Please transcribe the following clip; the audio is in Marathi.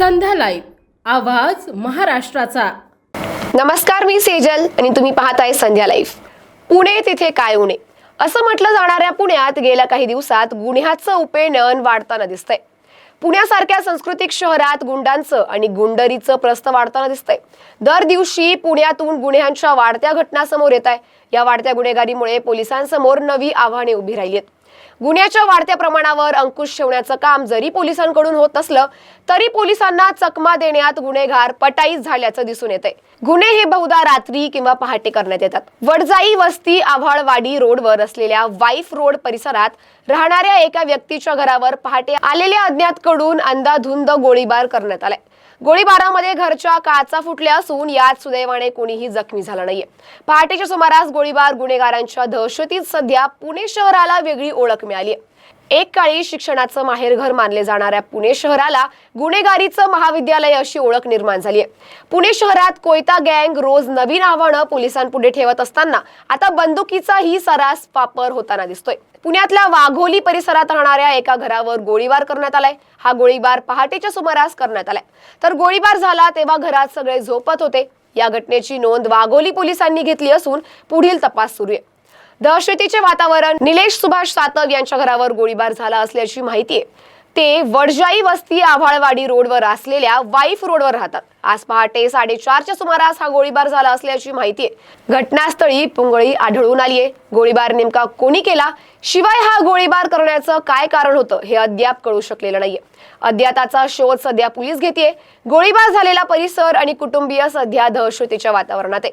संध्या लाईव्ह. आवाज महाराष्ट्राचा. नमस्कार मी सेजल आणि तुम्ही पाहताय संध्या लाईव्ह. पुणे तिथे काय उणे? असं म्हटलं जाणाऱ्या पुण्यात गेल्या काही दिवसात गुन्ह्याचं उपेनन वाढताना दिसतंय. पुण्यासारख्या सांस्कृतिक शहरात गुंडांचं आणि गुंडरीचं प्रस्त वाढताना दिसतंय. दर दिवशी पुण्यातून गुन्ह्यांच्या वाढत्या घटना समोर येत आहे. या वाढत्या गुन्हेगारीमुळे पोलिसांसमोर नवी आव्हाने उभी राहिली आहेत. गुन्ह्याच्या वाढत्या प्रमाणावर अंकुश ठेवण्याचं काम जरी पोलिसांकडून होत असलं तरी पोलिसांना चकमा देण्यात गुन्हेगार पटाईत झाल्याचं दिसून येतंय. गुन्हे हे बहुधा रात्री किंवा पहाटे करण्यात येतात. वडजाई वस्ती आव्हाळवाडी रोडवर असलेल्या वाईफ रोड परिसरात राहणाऱ्या एका व्यक्तीच्या घरावर पहाटे आलेल्या अज्ञातकडून अंदाधुंद गोळीबार करण्यात आलाय. गोळीबारामध्ये घरच्या काचा फुटल्या असून यात सुदैवाने कोणीही जखमी झालं नाहीये. पहाटेच्या सुमारास गोळीबार गुन्हेगारांच्या दहशतीत सध्या पुणे शहराला वेगळी ओळख मिळाली एक काळी शिक्षणाचं माहेरघर मानले जाणाऱ्या पुणे शहराला गुन्हेगारीचं महाविद्यालय अशी ओळख निर्माण झाली आहे पुणे शहरात कोयता गँग रोज नवीन आव्हानं पोलिसांपुढे ठेवत असताना आता बंदुकीचाही सरास वापर होताना दिसतोय. पुण्यातल्या वाघोली परिसरात राहणाऱ्या एका घरावर गोळीबार करण्यात आलाय. हा गोळीबार पहाटेच्या सुमारास करण्यात आलाय. तर गोळीबार झाला तेव्हा घरात सगळे झोपत होते. या घटनेची नोंद वाघोली पोलिसांनी घेतली असून पुढील तपास सुरू आहे. दहशतीचे वातावरण. निलेश सुभाष सातव यांच्या घरावर गोळीबार झाला असल्याची माहिती आहे ते वडजाई वस्ती आव्हाळवाडी रोडवर असलेल्या वाईफ रोडवर राहतात. आज पहाटे साडेचारच्या सुमारास हा गोळीबार झाला असल्याची माहिती आहे घटनास्थळी पुंगळी आढळून आली आहे. गोळीबार नेमका कोणी केला? शिवाय हा गोळीबार करण्याचं काय कारण होतं हे अद्याप कळू शकलेलं नाहीये. अज्ञाताचा शोध सध्या पोलीस घेतेय. गोळीबार झालेला परिसर आणि कुटुंबीय सध्या दहशतीच्या वातावरणात आहे.